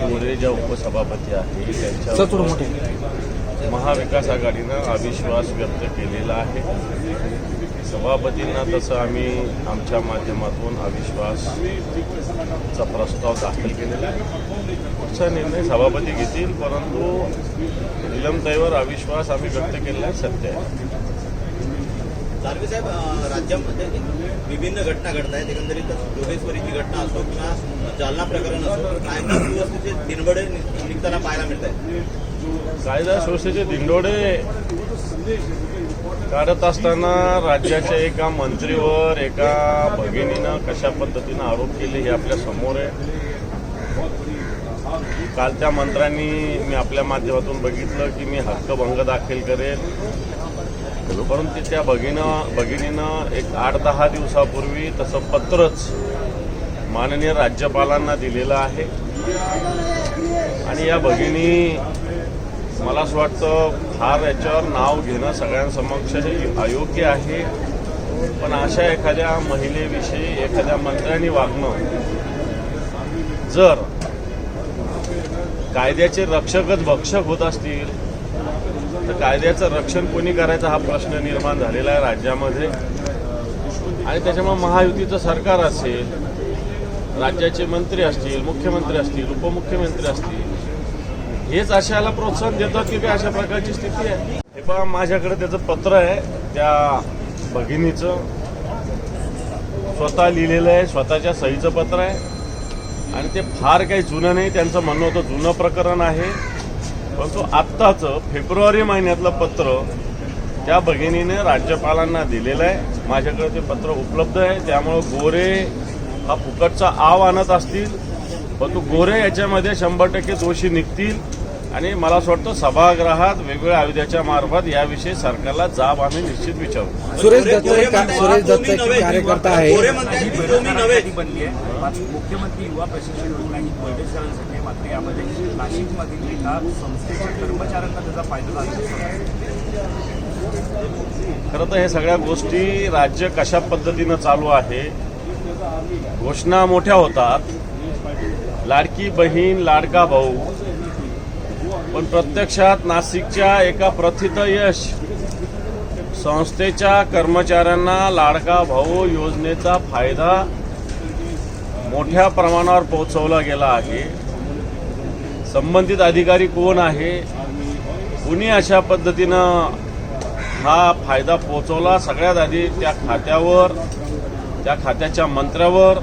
गोरे ज्या उपसभापती आहेत त्यांच्या महाविकास आघाडीनं अविश्वास व्यक्त केलेला आहे. सभापतींना तसं आम्ही आमच्या माध्यमातून अविश्वासचा प्रस्ताव दाखल केलेला आहे. पुढचा निर्णय सभापती घेतील परंतु निलमताईवर अविश्वास आम्ही व्यक्त केलेला आहे सत्य आहे. दानवे साहेब राज्यामध्ये विभिन्न घटना घडत आहेत. एकंदरीत जोगेश्वरीची घटना असो किंवा जालना प्रकरण असो कायदा सुव्यवस्थेचे दिनबडे नि- निघताना पाहायला मिळत आहेत. कायदा सुव्यवस्थेचे दिनडोडे काढत असताना राज्याच्या एका मंत्रीवर एका भगिनीनं कशा पद्धतीनं आरोप केले हे आपल्यासमोर आहे. काल त्या मंत्र्यांनी मी आपल्या माध्यमातून बघितलं की मी हक्कभंग दाखल करेल. परंतु त्या भगिनं भगिनीनं एक आठ दहा दिवसापूर्वी तसं पत्रच माननीय राज्यपालांना दिलेलं आहे. आणि या भगिनी मला असं वाटतं फार याच्यावर नाव घेणं सगळ्यांसमक्ष हे अयोग्य आहे. पण अशा एखाद्या महिलेविषयी एखाद्या मंत्र्यांनी वागणं जर कायद्याचे रक्षकच भक्षक होत असतील तर कायद्याचं रक्षण कोणी करायचं हा प्रश्न निर्माण झालेला आहे राज्यामध्ये. आणि त्याच्यामुळे महायुतीचं सरकार असेल राज्याचे मंत्री असतील मुख्यमंत्री असतील उपमुख्यमंत्री असतील हेच अशाला प्रोत्साहन देतात की काय अशा प्रकारची स्थिती आहे. हे पहा माझ्याकडे त्याचं पत्र आहे त्या भगिनीचं. स्वतः लिहिलेलं आहे स्वतःच्या सहीचं पत्र आहे. आणि ते फार काही जुनं नाही त्यांचं म्हणणं होतं जुनं प्रकरण आहे. परंतु आत्ताचं फेब्रुवारी महिन्यातलं पत्र त्या भगिनीने राज्यपालांना दिलेलं आहे. माझ्याकडे ते पत्र उपलब्ध आहे. त्यामुळं गोरे हा फुकटचा आव आणत असतील परंतु गोरे याच्यामध्ये शंभर टक्के दोषी निघतील. आणि मला असं वाटतं सभागृहात वेगवेगळ्या आयुध्याच्या मार्फत याविषयी सरकारला जाब आम्ही निश्चित विचारू. सुरेश दत्त सुरेश दत्त कार्यकर्ता आहे. बनली मुख्यमंत्री युवा प्रशिक्षण योजना ही आहे. मात्र यामध्ये नाशिकमधील एका संस्थेच्या कर्मचाऱ्यांना त्याचा फायदा झाला खरं तर हे सगळ्या गोष्टी राज्य कशा पद्धतीनं चालू आहे घोषणा मोठ्या होतात. लाडकी बहीण लाडका भाऊ पण प्रत्यक्षात नाशिकच्या एका प्रथित यश संस्थेच्या कर्मचाऱ्यांना लाडका भाऊ योजनेचा फायदा मोठ्या प्रमाणावर पोहोचवला गेला आहे. संबंधित अधिकारी कोण आहे? कुणी अशा पद्धतीनं हा फायदा पोचवला सगळ्यात आधी त्या खात्यावर त्या खात्याच्या मंत्र्यावर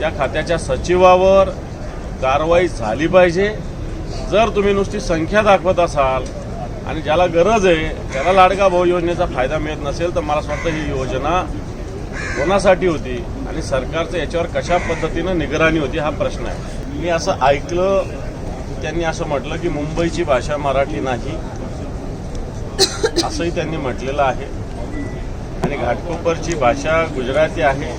त्या खात्याच्या सचिवावर कारवाई झाली पाहिजे. जर तुम्ही नुसती संख्या दाखवत असाल आणि ज्याला गरज आहे त्याला लाडका भाऊ योजनेचा फायदा मिळत नसेल तर मला असं वाटतं ही योजना कोणासाठी होती आणि सरकारचं याच्यावर कशा पद्धतीनं निगराणी होती हा प्रश्न आहे. मी असं ऐकलं त्यांनी असं म्हटलं की मुंबईची भाषा मराठी नाही असंही त्यांनी म्हटलेलं आहे. आणि घाटकोपरची भाषा गुजराती आहे.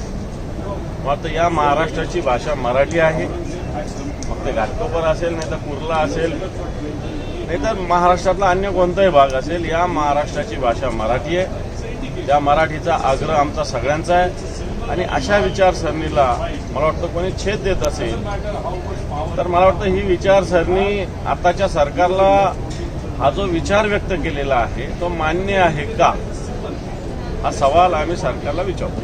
मग या महाराष्ट्राची भाषा मराठी आहे. ते घाटकोपर असेल नाही तर कुर्ला असेल नाही तर महाराष्ट्रातला अन्य कोणताही भाग असेल या महाराष्ट्राची भाषा मराठी आहे. त्या मराठीचा आग्रह आमचा सगळ्यांचा आहे. आणि अशा विचारसरणीला मला वाटतं कोणी छेद देत असेल तर मला वाटतं ही विचारसरणी आताच्या सरकारला हा जो विचार व्यक्त केलेला आहे तो मान्य आहे का? हा सवाल आम्ही सरकारला विचारतो.